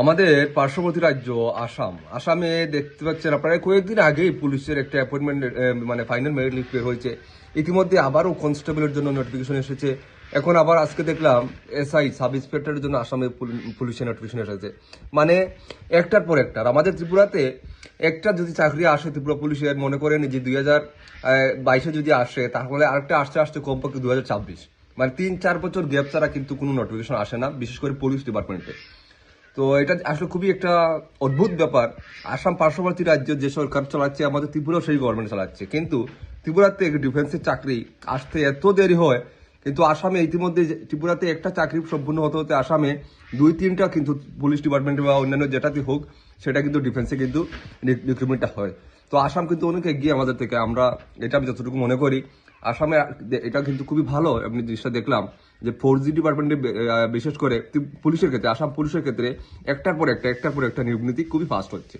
আমাদের পার্শ্ববর্তী রাজ্য আসাম। আসামে দেখতে পাচ্ছেন আপনারা, কয়েকদিন আগেই পুলিশের একটা অ্যাপয়েন্টমেন্ট মানে ফাইনাল মেরিট লিস্ট বের হয়েছে। ইতিমধ্যে আবারও কনস্টেবলের জন্য নোটিফিকেশন এসেছে। এখন আবার আজকে দেখলাম এসআই সাব ইন্সপেক্টরের জন্য আসামে পুলিশের নোটিফিকেশন এসেছে। মানে একটার পর একটা। আমাদের ত্রিপুরাতে একটা যদি চাকরি আসে, ত্রিপুরা পুলিশের মনে করেন যে দুই হাজার বাইশে যদি আসে, তাহলে আরেকটা আসতে আসতে কমপক্ষে দু হাজার ছাব্বিশ। মানে তিন, চার বছর গ্যাপ ছাড়া কিন্তু কোনো নোটিফিকেশন আসে না, বিশেষ করে পুলিশ ডিপার্টমেন্টে তো এটা আসলে খুবই একটা অদ্ভুত ব্যাপার। আসাম পার্শ্ববর্তী রাজ্য যে সরকার চালাচ্ছে, আমাদের ত্রিপুরাও সেই গভর্নমেন্ট চালাচ্ছে। কিন্তু ত্রিপুরাতে ডিফেন্সের চাকরি আসতে এত দেরি হয়, কিন্তু আসামে ইতিমধ্যে ত্রিপুরাতে একটা চাকরি সম্পূর্ণ হতে হতে আসামে দুই তিনটা কিন্তু পুলিশ ডিপার্টমেন্ট বা অন্যান্য যেটাতে হোক, সেটা কিন্তু ডিফেন্সে কিন্তু রিক্রুটমেন্টটা হয়। তো আসাম কিন্তু অনেক এগিয়ে আমাদের থেকে। আমরা, এটা আমি যতটুকু মনে করি, আসামে এটা কিন্তু খুবই ভালো, আপনি জিনিসটা দেখলাম। যে ফোর জি ডিপার্টমেন্টে বিশেষ করে পুলিশের ক্ষেত্রে, আসাম পুলিশের ক্ষেত্রে একটার পর একটা, একটার পর একটা নিয়োগ নীতি খুবই ফাস্ট হচ্ছে।